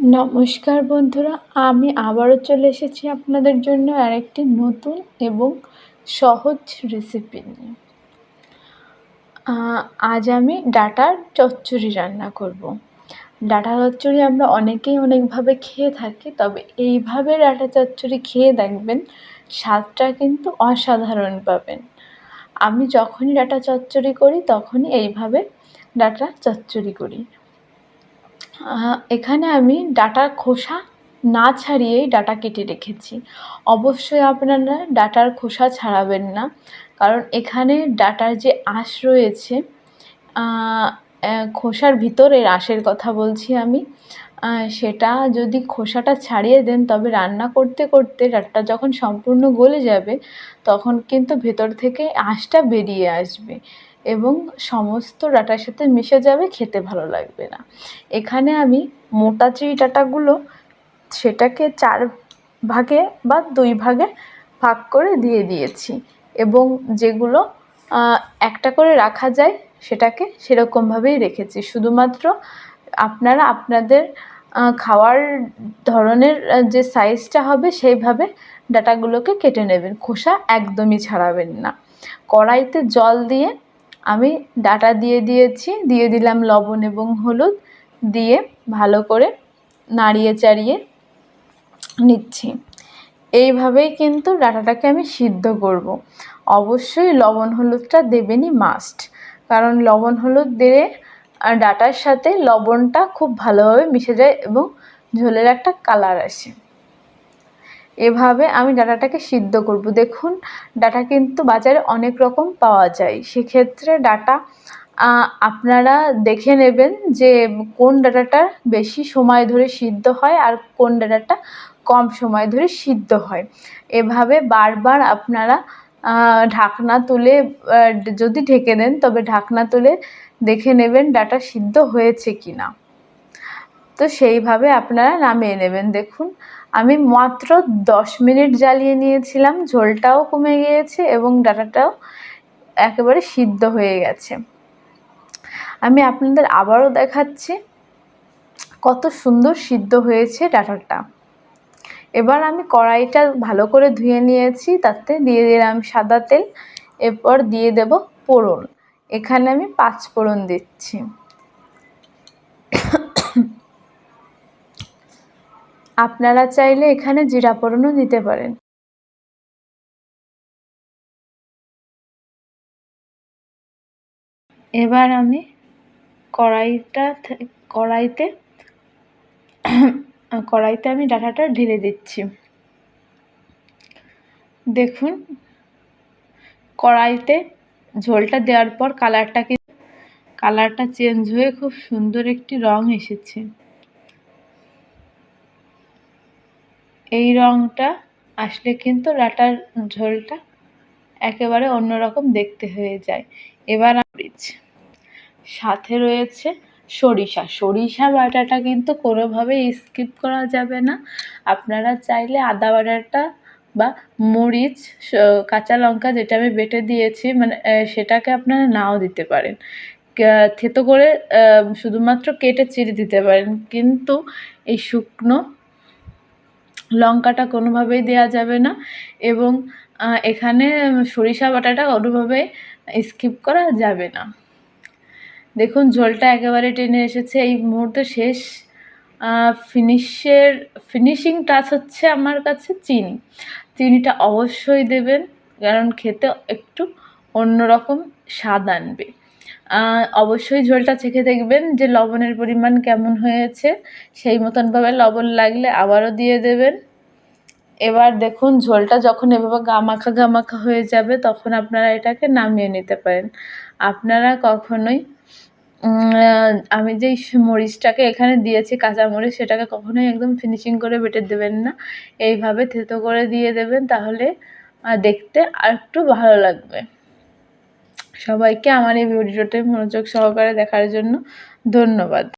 নমস্কার বন্ধুরা, আমি আবারও চলে এসেছি আপনাদের জন্য আরেকটি নতুন এবং সহজ রেসিপি নিয়ে। আজ আমি ডাটার চচ্চড়ি রান্না করব। ডাটা চচ্চড়ি আমরা অনেকেই অনেকভাবে খেয়ে থাকি, তবে এইভাবে ডাটা চচ্চড়ি খেয়ে দেখবেন স্বাদটা কিন্তু অসাধারণ পাবেন। আমি যখনই ডাটা চচ্চড়ি করি, তখনই এইভাবে ডাটা চচ্চড়ি করি। এখানে আমি ডাটার খোসা না ছাড়িয়েই ডাটা কেটে রেখেছি। অবশ্যই আপনারা ডাটার খোসা ছাড়াবেন না, কারণ এখানে ডাটার যে আঁশ রয়েছে খোসার ভিতরের আঁশের কথা বলছি আমি। সেটা যদি খোসাটা ছাড়িয়ে দেন, তবে রান্না করতে করতে ডাঁটাটা যখন সম্পূর্ণ গলে যাবে, তখন কিন্তু ভেতর থেকে আঁশটা বেরিয়ে আসবে এবং সমস্ত ডাটার সাথে মিশে যাবে, খেতে ভালো লাগবে না। এখানে আমি মোটা যেই ডাটাগুলো সেটাকে চার ভাগে বা দুই ভাগে ভাগ করে দিয়ে দিয়েছি এবং যেগুলো একটা করে রাখা যায় সেটাকে সেরকমভাবেই রেখেছি। শুধুমাত্র আপনারা আপনাদের খাওয়ার ধরনের যে সাইজটা হবে সেইভাবে ডাটাগুলোকে কেটে নেবেন। খোসা একদমই ছাড়াবেন না। কড়াইতে জল দিয়ে আমি ডাটা দিয়ে দিয়েছি। দিয়ে দিলাম লবণ এবং হলুদ। দিয়ে ভালো করে নাড়িয়ে চাড়িয়ে নিচ্ছি। এইভাবেই কিন্তু ডাটাটাকে আমি সিদ্ধ করব। অবশ্যই লবণ হলুদটা দেবেনই মাস্ট কারণ লবণ হলুদ দিলে ডাটার সাথে লবণটা খুব ভালোভাবে মিশে যায় এবং ঝোলের একটা কালার আসে। এভাবে আমি ডাটাটাকে সিদ্ধ করব। দেখুন, ডাটা কিন্তু বাজারে অনেক রকম পাওয়া যায়। সেক্ষেত্রে ডাটা আপনারা দেখে নেবেন যে কোন ডাটাটা বেশি সময় ধরে সিদ্ধ হয় আর কোন ডাটাটা কম সময় ধরে সিদ্ধ হয়। এভাবে বারবার আপনারা ঢাকনা তুলে যদি ঢেকে দেন, তবে ঢাকনা তুলে দেখে নেবেন ডাটা সিদ্ধ হয়েছে কি না তো সেইভাবে আপনারা নামিয়ে নেবেন। দেখুন, আমি মাত্র দশ মিনিট জ্বালিয়ে নিয়েছিলাম, ঝোলটাও কমে গিয়েছে এবং ডাটাটাও একেবারে সিদ্ধ হয়ে গেছে। আমি আপনাদের আবারও দেখাচ্ছি কত সুন্দর সিদ্ধ হয়েছে ডাটাটা। এবার আমি কড়াইটা ভালো করে ধুয়ে নিয়েছি, তাতে দিয়ে দিলাম সাদা তেল, এরপর দিয়ে দেব পোড়ন এখানে আমি পাঁচ ফোড়ন দিচ্ছি। আপনারা চাইলে এখানে জিরা ফোড়নও দিতে পারেন। এবার আমি কড়াইটা কড়াইতে কড়াইতে আমি ডাটাটা ঢেলে দিচ্ছি। দেখুন, কড়াইতে ঝোলটা দেওয়ার পর কালারটা কি কালারটা চেঞ্জ হয়ে খুব সুন্দর একটি রং এসেছে। এই রংটা আসলে কিন্তু ডাটার ঝোলটা একেবারে অন্যরকম দেখতে হয়ে যায়। এবার সাথে রয়েছে সরিষা। সরিষা বাটাটা কিন্তু কোনোভাবেই স্কিপ করা যাবে না। আপনারা চাইলে আদা বাটাটা বা মরিচ কাঁচা লঙ্কা যেটা আমি বেটে দিয়েছি মানে সেটাকে আপনারা নাও দিতে পারেন। থেতো করে শুধুমাত্র কেটে চিড়ে দিতে পারেন। কিন্তু এই শুকনো লঙ্কাটা কোনোভাবেই দেওয়া যাবে না এবং এখানে সরিষা বাটাটা কোনোভাবে স্কিপ করা যাবে না। দেখুন ঝোলটা একেবারে টেনে এসেছে। এই মুহূর্তে শেষ ফিনিশের, ফিনিশিং টাচ হচ্ছে আমার কাছে চিনি। চিনিটা অবশ্যই দেবেন, কারণ খেতে একটু অন্যরকম স্বাদ আনবে। অবশ্যই ঝোলটা চেখে দেখবেন যে লবণের পরিমাণ কেমন হয়েছে। সেই মতনভাবে লবণ লাগলে আবারও দিয়ে দেবেন। এবার দেখুন, ঝোলটা যখন এভাবে গামাখা গামাখা হয়ে যাবে, তখন আপনারা এটাকে নামিয়ে নিতে পারেন। আপনারা কখনোই আমি যেই মরিচটাকে এখানে দিয়েছি, কাঁচা মরিচ, সেটাকে কখনোই একদম ফিনিশিং করে বেটে দেবেন না। এইভাবে থেতো করে দিয়ে দেবেন তাহলে দেখতে আর একটু ভালো লাগবে। সবাইকে আমার এই ভিডিওটি মনোযোগ সহকারে দেখার জন্য ধন্যবাদ।